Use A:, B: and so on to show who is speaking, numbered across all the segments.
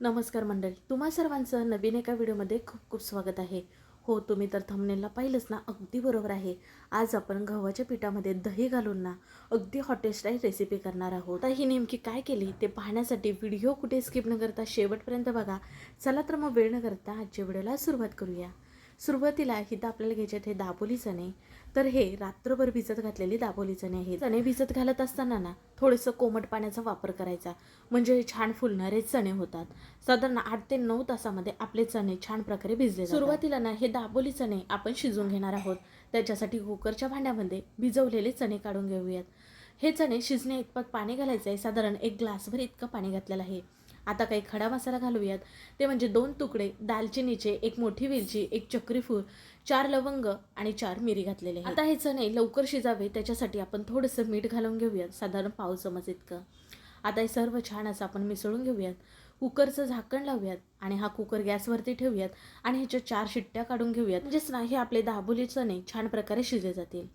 A: नमस्कार मंडळी तुम्हा सर्वांचं नवीन एका व्हिडिओमध्ये खूप खूप स्वागत आहे. हो तुम्ही तर थंबनेलला पाहिलंच ना अगदी बरोबर आहे. आज आपण गव्हाच्या पिठामध्ये दही घालून ना अगदी हॉटेस्ट रेसिपी करणार आहोत. आता ही नेमकी काय केली ते पाहण्यासाठी व्हिडिओ कुठे स्किप न करता शेवटपर्यंत बघा. चला तर मग वेळ न करता आजच्या व्हिडिओला सुरुवात करूया. सुरुवातीला इथं आपल्याला घ्यायचे आहेत हे दाबोली चणे तर हे रात्रभर भिजत घातलेले दाबोली चणे आहेत. चणे भिजत घालत असताना ना थोडंसं कोमट पाण्याचा वापर करायचा. म्हणजे छान फुलणारे चणे होतात. साधारण आठ ते नऊ तासामध्ये आपले चणे छान प्रकारे भिजले सुरुवातीला ना हे दाबोली चणे आपण शिजवून घेणार आहोत. त्याच्यासाठी कुकरच्या भांड्यामध्ये भिजवलेले चणे काढून घेऊयात. हे चणे शिजण्या इतपत पाणी घालायचं आहे साधारण एक ग्लासभर इतकं पाणी घातलेलं आहे. आता काही खडा मसाला घालूयात. ते म्हणजे दोन तुकडे दालचिनीचे एक मोठी वेलची एक चक्रीफूल चार लवंग आणि चार मिरी घातलेले आता हे चणे लवकर शिजावे त्याच्यासाठी आपण थोडंसं मीठ घालून घेऊयात. साधारण पाव चमच इतकं. आता हे सर्व छान असं आपण मिसळून घेऊयात. कुकरचं झाकण लावूयात आणि हा कुकर गॅसवरती ठेवूयात आणि ह्याच्या चार शिट्ट्या काढून घेऊयात. म्हणजेच ना हे आपले दाबोली चणे छान प्रकारे शिजले जातील.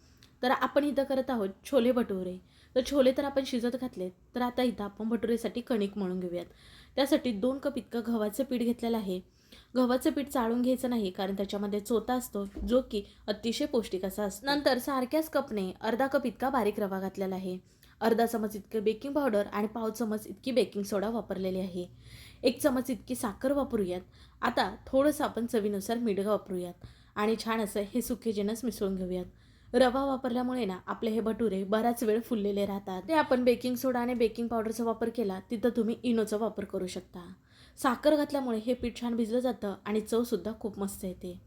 A: तर आपण इथं करत आहोत छोले भटुरे. तर छोले तर आपण शिजत घातले तर आता इथं आपण भटुरेसाठी कणिक म्हणून घेऊयात. त्यासाठी दोन कप इतकं गव्हाचं पीठ घेतलेलं आहे. गव्हाचं पीठ चाळून घ्यायचं नाही कारण त्याच्यामध्ये चोता असतो जो की अतिशय पौष्टिक असा असतो. नंतर सारख्याच कपने अर्धा कप इतका बारीक रवा घातलेला आहे. अर्धा चमच इतकं बेकिंग पावडर आणि पाव चमच इतकी बेकिंग सोडा वापरलेली आहे. एक चमच इतकी साखर वापरूयात. आता थोडंसं आपण चवीनुसार मीठ वापरूयात. आणि छान असं हे सुखे जिनस मिसळून घेऊयात. रवा वापरल्यामुळे ना आपले हे भटुरे बराच वेळ फुललेले राहतात. ते आपण बेकिंग सोडा आणि बेकिंग पावडरचा वापर केला तिथं तुम्ही इनोचा वापर करू शकता. साखर घातल्यामुळे हे पीठ छान भिजलं जातं आणि चवसुद्धा खूप मस्त येते.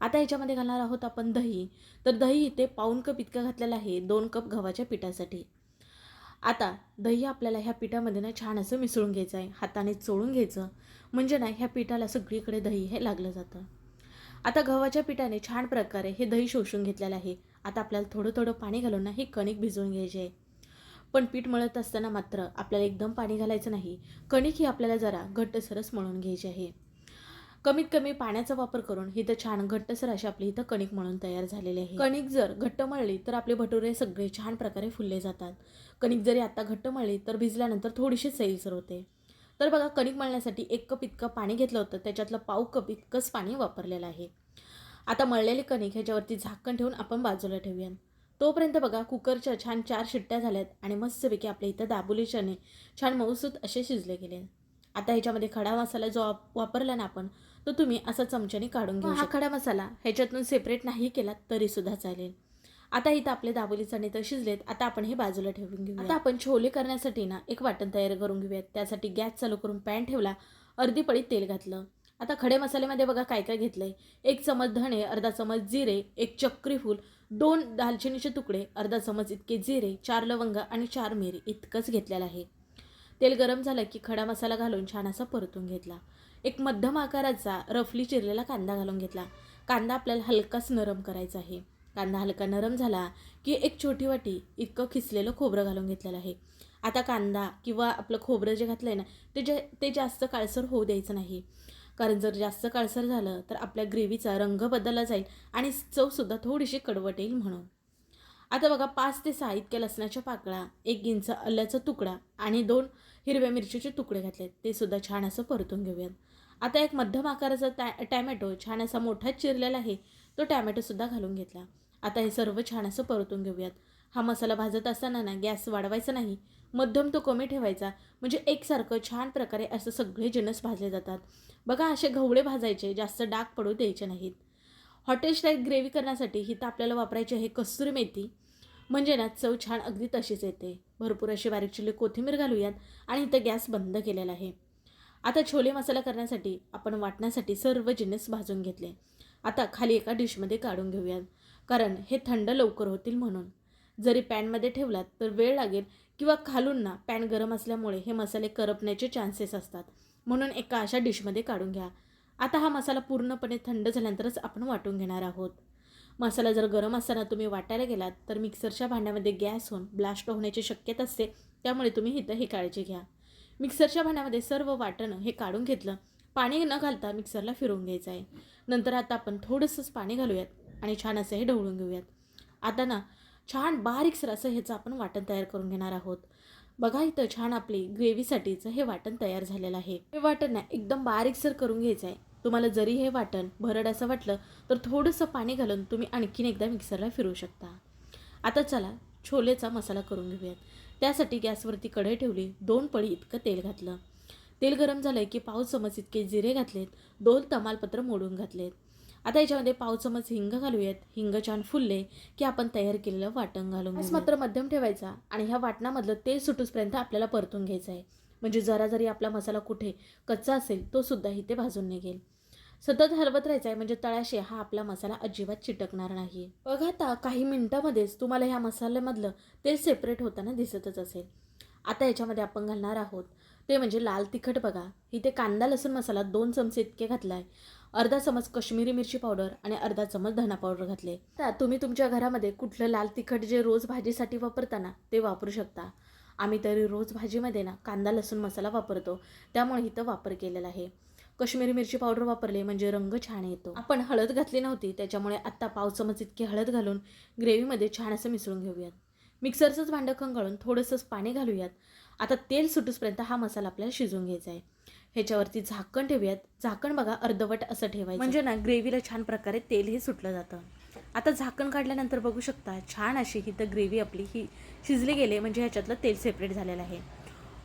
A: आता ह्याच्यामध्ये घालणार आहोत आपण दही. तर दही इथे पाऊन कप इतकं घातलेलं आहे दोन कप गव्हाच्या पिठासाठी. आता दही आपल्याला ह्या पिठामध्ये ना छान असं मिसळून घ्यायचं आहे हाताने चोळून घ्यायचं. म्हणजे ना ह्या पिठाला सगळीकडे दही हे लागलं जातं. आता गव्हाच्या पिठाने छान प्रकारे हे दही शोषून घेतलेलं आहे. आता आपल्याला थोडं थोडं पाणी घालून ना हे कणिक भिजवून घ्यायचे. आहे पण पीठ मळत असताना मात्र आपल्याला एकदम पाणी घालायचं नाही. कणिक ही आपल्याला जरा घट्टसरस मळून घ्यायची आहे. कमीत कमी पाण्याचा वापर करून इथं छान घट्टसर अशी आपली इथं कणिक मळून तयार झालेली आहे. कणिक जर घट्ट मळली तर आपले भटुरे सगळे छान प्रकारे फुलले जातात. कणिक जरी आता घट्ट मळली तर भिजल्यानंतर थोडीशी सैलसर होते. तर बघा कणिक मळण्यासाठी एक कप इतकं पाणी घेतलं होतं त्याच्यातलं पाव कप इतकंच पाणी वापरलेलं आहे. आता मळलेली कणिक ह्याच्यावरती झाकण ठेवून आपण बाजूला ठेवूया तोपर्यंत बघा कुकरच्या छान चार शिट्ट्या झाल्यात आणि मस्तपैकी आपल्या इथं दाबोली चणे छान मऊसूत असे शिजले गेले. आता ह्याच्यामध्ये खडा मसाला जो वापरला ना आपण तो तुम्ही असा चमच्याने काढून घेऊ हा खडा मसाला. ह्याच्यातून सेपरेट नाही केला तरी सुद्धा चालेल. आता इथं आपले दाबोली चणे तर शिजलेत. आता आपण हे बाजूला ठेवून घेऊ आता आपण छोले करण्यासाठी ना एक वाटण तयार करून घेऊयात. त्यासाठी गॅस चालू करून पॅन ठेवला अर्धी पळी तेल घातलं. आता खडे मसाल्यामध्ये बघा काय काय घेतलं आहे एक चमच धणे अर्धा चमच जिरे एक चक्रीफूल दोन दालचिनीचे तुकडे अर्धा चमच इतके जिरे चार लवंग आणि चार मिरी इतकंच घेतलेलं आहे. तेल गरम झालं की खडा मसाला घालून छान असा परतून घेतला. एक मध्यम आकाराचा रफली चिरलेला कांदा घालून घेतला. कांदा आपल्याला हलकाच नरम करायचा आहे. कांदा हलका नरम झाला की एक छोटी वाटी इतकं खिसलेलं खोबरं घालून घेतलेलं आहे. आता कांदा किंवा आपलं खोबरं जे घातलं आहे ना ते जे ते जास्त काळसर होऊ द्यायचं नाही. कारण जर जास्त काळसर झालं तर आपल्या ग्रेव्हीचा रंग बदलला जाईल आणि चवसुद्धा थोडीशी कडवट येईल म्हणून. आता बघा पाच ते सहा इतक्या लसणाच्या पाकळ्या एक गिंच आल्याचा तुकडा आणि दोन हिरव्या मिरचीचे तुकडे घातलेत. ते सुद्धा छान असं परतून घेऊयात. आता एक मध्यम आकाराचा टॅ टॅमॅटो छान असा मोठा चिरलेला आहे. तो टॅमॅटोसुद्धा घालून घेतला. आता हे सर्व छान असं परतून घेऊयात. हा मसाला भाजत असताना ना गॅस वाढवायचा नाही. मध्यम तो कमी ठेवायचा. म्हणजे एकसारखं छान प्रकारे असं सगळे जिनस भाजले जातात. बघा असे घवळे भाजायचे जास्त डाग पडू द्यायचे नाहीत. हॉटेल स्टाईल ग्रेव्ही करण्यासाठी ही तर आपल्याला वापरायची आहे कस्तुरी मेथी. म्हणजे ना चव छान अगदी तशीच येते. भरपूर अशी बारीक चिले कोथिंबीर घालूयात आणि इथं गॅस बंद केलेला आहे. आता छोले मसाला करण्यासाठी आपण वाटण्यासाठी सर्व जिन्नस भाजून घेतले. आता खाली एका डिशमध्ये काढून घेऊयात. कारण हे थंड लवकर होतील म्हणून. जरी पॅनमध्ये ठेवलात तर वेळ लागेल किंवा खालून ना पॅन गरम असल्यामुळे हे मसाले करपण्याचे चान्सेस असतात. म्हणून एका अशा डिशमध्ये काढून घ्या. आता हा मसाला पूर्णपणे थंड झाल्यानंतरच आपण वाटून घेणार आहोत. मसाला जर गरम असताना तुम्ही वाटायला गेलात तर मिक्सरच्या भांड्यामध्ये गॅस होऊन ब्लास्ट होण्याची शक्यता असते त्यामुळे तुम्ही इथं ही काळजी घ्या. मिक्सरच्या भांड्यामध्ये सर्व वाटणं हे काढून घेतलं पाणी न घालता मिक्सरला फिरवून घ्यायचं आहे. नंतर आता आपण थोडंसंच पाणी घालूयात आणि छान असं हे ढवळून घेऊयात. आता ना छान बारीकसर असं ह्याचं आपण वाटण तयार करून घेणार आहोत. बघा इथं छान आपली ग्रेव्हीसाठीचं हे वाटण तयार झालेलं आहे. हे वाटण ना एकदम बारीकसर करून घ्यायचं आहे तुम्हाला जरी हे वाटण भरड असं वाटलं तर थोडंसं पाणी घालून तुम्ही आणखीन एकदा मिक्सरला फिरू शकता. आता चला छोलेचा मसाला करून घेऊयात. त्यासाठी गॅसवरती कढई ठेवली दोन पळी इतकं तेल घातलं. तेल गरम झालं की पाव चमच इतके जिरे घातलेत दोन तमालपत्र मोडून घातलेत. आता याच्यामध्ये पाव चमच हिंग घालूयात. हिंग छान फुलले की आपण तयार केलेलं वाटण घालून गॅस मात्र मध्यम ठेवायचा आणि ह्या वाटणामधलं तेल सुटूसपर्यंत आपल्याला परतून घ्यायचं आहे. म्हणजे जरा जरी आपला मसाला कुठे कच्चा असेल तो सुद्धा इथे भाजून निघेल. सतत हलवत राहायचं आहे म्हणजे तळाशी हा आपला मसाला अजिबात चिटकणार नाही बघा आता काही मिनिटामध्येच तुम्हाला ह्या मसाल्यामधलं तेल सेपरेट होताना दिसतच असेल. आता याच्यामध्ये आपण घालणार आहोत ते म्हणजे लाल तिखट बघा. इथे कांदा लसूण मसाला दोन चमचे इतके घातला आहे अर्धा चमच कश्मीरी मिरची पावडर आणि अर्धा चमच धना पावडर घातले. तर तुम्ही तुमच्या घरामध्ये कुठलं लाल तिखट जे रोज भाजीसाठी वापरताना ते वापरू शकता. आम्ही तरी रोज भाजीमध्ये ना कांदा लसूण मसाला वापरतो. त्यामुळे इथं वापर केलेला आहे. कश्मीरी मिरची पावडर वापरली म्हणजे रंग छान येतो. आपण हळद घातली नव्हती त्याच्यामुळे आत्ता पाव चमच इतकी हळद घालून ग्रेव्हीमध्ये छान असं मिसळून घेऊयात. मिक्सरचंच भांडं खंगाळून थोडंसंच पाणी घालूयात. आता तेल सुटूसपर्यंत हा मसाला आपल्याला शिजवून घ्यायचा आहे. ह्याच्यावरती झाकण ठेवूयात. झाकण बघा अर्धवट असं ठेवायचं. म्हणजे ना ग्रेव्हीला छान प्रकारे तेलही सुटलं जातं. आता झाकण काढल्यानंतर बघू शकता छान अशी ही तर ग्रेव्ही आपली ही शिजली गेली म्हणजे ह्याच्यातलं तेल सेपरेट झालेलं आहे.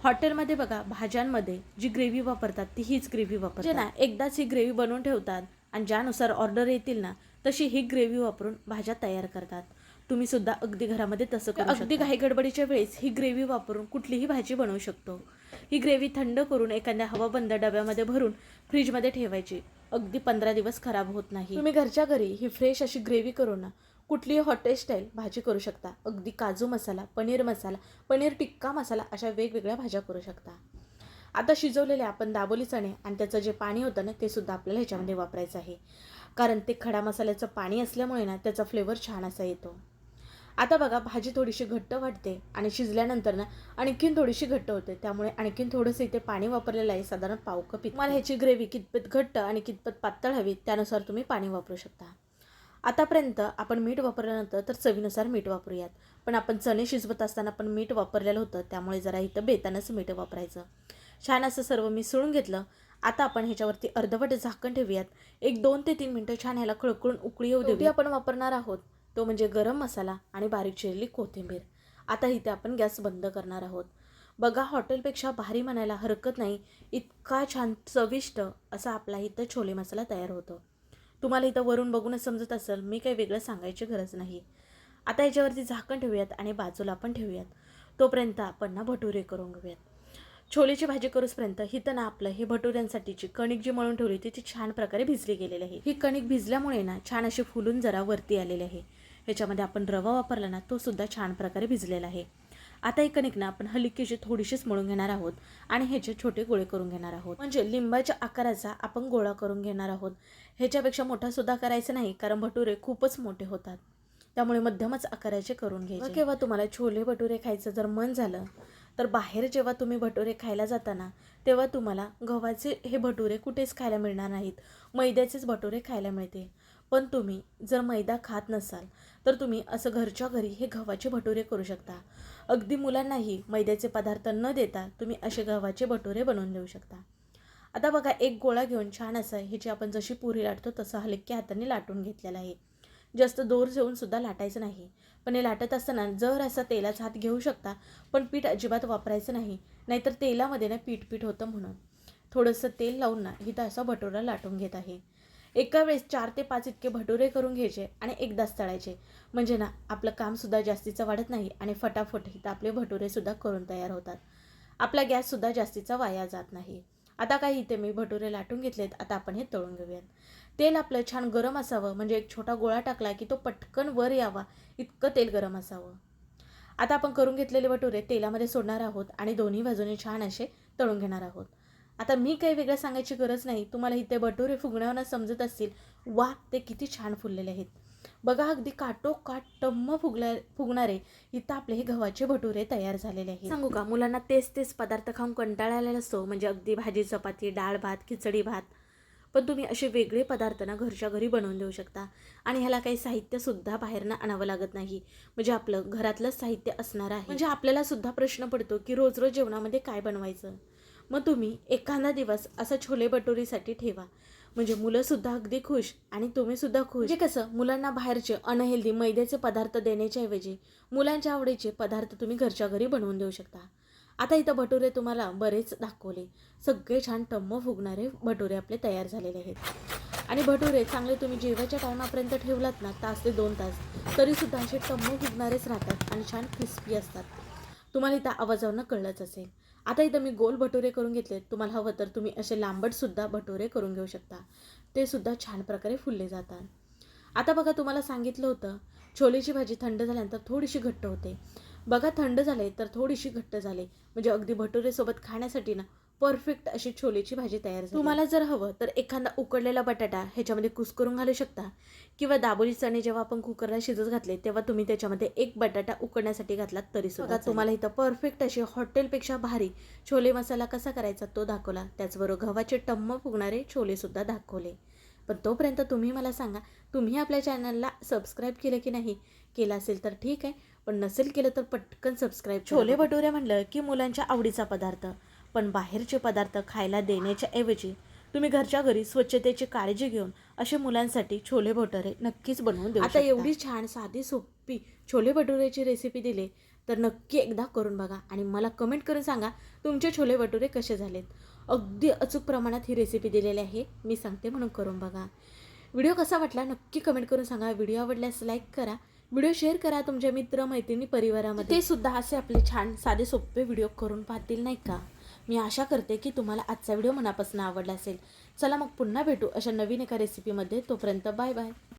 A: हॉटेलमध्ये बघा भाज्यांमध्ये जी ग्रेव्ही वापरतात ती हीच ग्रेव्ही वापरतात. ना एकदाच ही ग्रेव्ही बनवून ठेवतात आणि ज्यानुसार ऑर्डर येतील ना तशी ही ग्रेव्ही वापरून भाज्या तयार करतात. तुम्ही सुद्धा अगदी घरामध्ये तसं अगदी घाई गडबडीच्या वेळेस ही ग्रेव्ही वापरून कुठलीही भाजी बनवू शकतो. ही ग्रेव्ही थंड करून एखाद्या हवाबंद डब्यामध्ये भरून फ्रीजमध्ये ठेवायची. अगदी पंधरा दिवस खराब होत नाही. तुम्ही घरच्या घरी ही फ्रेश अशी ग्रेव्ही करून ना. कुठलीही हॉटेल स्टाईल भाजी करू शकता. अगदी काजू मसाला पनीर मसाला पनीर टिक्का मसाला अशा वेगवेगळ्या भाज्या करू शकता. आता शिजवलेले आपण दाबोली चणे आणि त्याचं जे पाणी होतं ना ते सुद्धा आपल्याला ह्याच्यामध्ये वापरायचं आहे. कारण ते खडा मसाल्याचं पाणी असल्यामुळे ना त्याचा फ्लेवर छान असा येतो. आता बघा भाजी थोडीशी घट्ट वाटते आणि शिजल्यानंतर ना आणखीन थोडीशी घट्ट होते. त्यामुळे आणखीन थोडंसं इथे पाणी वापरलेलं आहे साधारण पाव कप मला ह्याची ग्रेव्ही कितपत घट्ट आणि कितपत पातळ हवी त्यानुसार तुम्ही पाणी वापरू शकता. आतापर्यंत आपण मीठ वापरल्यानंतर तर चवीनुसार मीठ वापरूयात. पण आपण चणे शिजवत असताना पण मीठ वापरलेलं होतं त्यामुळे जरा इथं बेतानंच मीठ वापरायचं. छान असं सर्व मिसळून घेतलं. आता आपण ह्याच्यावरती अर्धवट झाकण ठेवूयात. एक दोन ते तीन मिनटं छान ह्याला खळखळून उकळी येऊ देऊ आपण वापरणार आहोत. तो म्हणजे गरम मसाला आणि बारीक चिरलेली कोथिंबीर. आता इथे आपण गॅस बंद करणार आहोत. बघा हॉटेलपेक्षा भारी म्हणायला हरकत नाही. इतका छान चविष्ट असा आपला इथं छोले मसाला तयार होतो. तुम्हाला इथं वरून बघूनच समजत असेल मी काही वेगळं सांगायची गरज नाही. आता याच्यावरती झाकण ठेवूयात आणि बाजूला पण ठेवूयात. तोपर्यंत आपण ना भटुरे करून घेऊयात. छोलेची भाजी करूसपर्यंत हिथं ना आपलं हे भटुऱ्यांसाठीची कणिक जी मळून ठेवली ती ती छान प्रकारे भिजली गेलेली आहे. ही कणिक भिजल्यामुळे ना छान अशी फुलून जरा वरती आलेली आहे. ह्याच्यामध्ये आपण रवा वापरला ना तो सुद्धा छान प्रकारे भिजलेला आहे. आता एक कणिक ना आपण हलकीशी थोडीशीच मळून घेणार आहोत आणि ह्याचे छोटे गोळे करून घेणार आहोत. म्हणजे लिंबाच्या आकाराचा आपण गोळा करून घेणार आहोत. ह्याच्यापेक्षा मोठा सुद्धा करायचा नाही कारण भटुरे खूपच मोठे होतात. त्यामुळे मध्यमच आकाराचे करून घ्यायचे. केव्हा तुम्हाला छोले भटुरे खायचं जर मन झालं तर बाहेर जेव्हा तुम्ही भटुरे खायला जाताना तेव्हा तुम्हाला गव्हाचे हे भटुरे कुठेच खायला मिळणार नाहीत. मैद्याचेच भटुरे खायला मिळते पण तुम्ही जर मैदा खात नसाल तर तुम्ही असं घरच्या घरी हे गव्हाचे भटुरे करू शकता. अगदी मुलांनाही मैद्याचे पदार्थ न देता तुम्ही असे गव्हाचे भटुरे बनवून देऊ शकता. आता बघा एक गोळा घेऊन छान असं ह्याची आपण जशी पुरी लाटतो तसं हलक्या हाताने लाटून घेतलेला आहे. जास्त दोर घेऊन सुद्धा लाटायचं नाही. पण हे लाटत असताना जर असा तेलाचा हात घेऊ शकता पण पीठ अजिबात वापरायचं नाही नाहीतर तेलामध्ये ना पीठ पीठ होतं म्हणून. थोडंसं तेल लावून ना हिथं असा भटुरा लाटून घेत आहे. एका वेळेस चार ते पाच इतके भटुरे करून घ्यायचे आणि एकदाच तळायचे. म्हणजे ना आपलं कामसुद्धा जास्तीचं वाढत नाही आणि फटाफट इथं आपले भटुरेसुद्धा करून तयार होतात. आपला गॅससुद्धा जास्तीचा वाया जात नाही. आता काही इथे मी भटुरे लाटून घेतलेत आता आपण हे तळून घेऊयात. तेल आपलं छान गरम असावं म्हणजे एक छोटा गोळा टाकला की तो पटकन वर यावा इतकं तेल गरम असावं. आता आपण करून घेतलेले भटुरे तेलामध्ये सोडणार आहोत आणि दोन्ही बाजूने छान असे तळून घेणार आहोत. आता मी काही वेगळं सांगायची गरज नाही. तुम्हाला इथे भटुरे फुगण्यावर समजत असतील वा ते किती छान फुललेले आहेत. बघा अगदी काटोकाट टम्म फुगल्या फुगणारे इथं आपले हे गव्हाचे भटुरे तयार झालेले आहेत. सांगू का मुलांना तेच तेच पदार्थ खाऊन कंटाळालेला असतो म्हणजे अगदी भाजी चपाती डाळ भात खिचडी भात. पण तुम्ही असे वेगळे पदार्थ ना घरच्या घरी बनवून देऊ शकता. आणि ह्याला काही साहित्यसुद्धा बाहेरनं आणावं लागत नाही. म्हणजे आपलं घरातलंच साहित्य असणार आहे. म्हणजे आपल्याला सुद्धा प्रश्न पडतो की रोज रोज जेवणामध्ये काय बनवायचं? मग तुम्ही एखादा दिवस असं छोले भटुरीसाठी ठेवा. म्हणजे मुलंसुद्धा अगदी खुश आणि तुम्हीसुद्धा खुश. म्हणजे कसं मुलांना बाहेरचे अनहेल्दी मैद्याचे पदार्थ देण्याच्या ऐवजी मुलांच्या आवडीचे पदार्थ तुम्ही घरच्या घरी बनवून देऊ शकता. आता इथं भटुरे तुम्हाला बरेच दाखवले. सगळे छान टम्म फुगणारे भटुरे आपले तयार झालेले आहेत. आणि भटुरे चांगले तुम्ही जेवायच्या टायमापर्यंत ठेवलात ना तास ते दोन तास तरीसुद्धा असे टम्म फुगणारेच राहतात आणि छान क्रिस्पी असतात. तुम्हाला इथं आवाजावरनं कळलंच असेल. आता इथं मी गोल भटुरे करून घेतले तुम्हाला हवं तर तुम्ही असे लांबटसुद्धा भटुरे करून घेऊ शकता. ते सुद्धा छान प्रकारे फुलले जातात. आता बघा तुम्हाला सांगितलं होतं छोलेची भाजी थंड झाल्यानंतर थोडीशी घट्ट होते. बघा थंड झाले तर थोडीशी घट्ट झाले. म्हणजे अगदी भटुरेसोबत खाण्यासाठी ना परफेक्ट अशी छोलेची भाजी तयार झाली. तुम्हाला जर हवं तर एखादा उकडलेला बटाटा ह्याच्यामध्ये कुस्करून घालू शकता. किंवा दाबोली चणे जेव्हा आपण कुकरला शिजत घातले तेव्हा तुम्ही त्याच्यामध्ये एक बटाटा उकडण्यासाठी घातलात तरी सुद्धा तुम्हाला इथं परफेक्ट अशी हॉटेलपेक्षा भारी छोले मसाला कसा करायचा तो दाखवला. त्याचबरोबर गव्हाचे टम्म फुगणारे छोले सुद्धा दाखवले. पण तोपर्यंत तुम्ही मला सांगा तुम्ही आपल्या चॅनलला सबस्क्राईब केलं की नाही? केलं असेल तर ठीक आहे पण नसेल केलं तर पटकन सबस्क्राईब छोले भटुरे म्हणलं की मुलांच्या आवडीचा पदार्थ. पण बाहेरचे पदार्थ खायला देण्याच्या ऐवजी तुम्ही घरच्या घरी स्वच्छतेची काळजी घेऊन असे मुलांसाठी छोले भटुरे नक्कीच बनवून देऊ आता एवढी छान साधी सोपी छोले भटुरेची रेसिपी दिली तर नक्की एकदा करून बघा आणि मला कमेंट करून सांगा तुमचे छोले भटुरे कसे झालेत. अगदी अचूक प्रमाणात ही रेसिपी दिलेली आहे मी सांगते म्हणून करून बघा. व्हिडिओ कसा वाटला नक्की कमेंट करून सांगा. व्हिडिओ आवडल्यास लाईक करा. व्हिडिओ शेअर करा तुमच्या मित्र मैत्रिणी परिवारामध्ये. ते सुद्धा असे आपले छान साधे सोपे व्हिडिओ करून पाहतील नाही का? मी आशा करते की तुम्हाला आजचा व्हिडिओ मनापासून आवडला असेल. चला मग पुन्हा भेटू अशा नवीन एका रेसिपीमध्ये तोपर्यंत बाय बाय.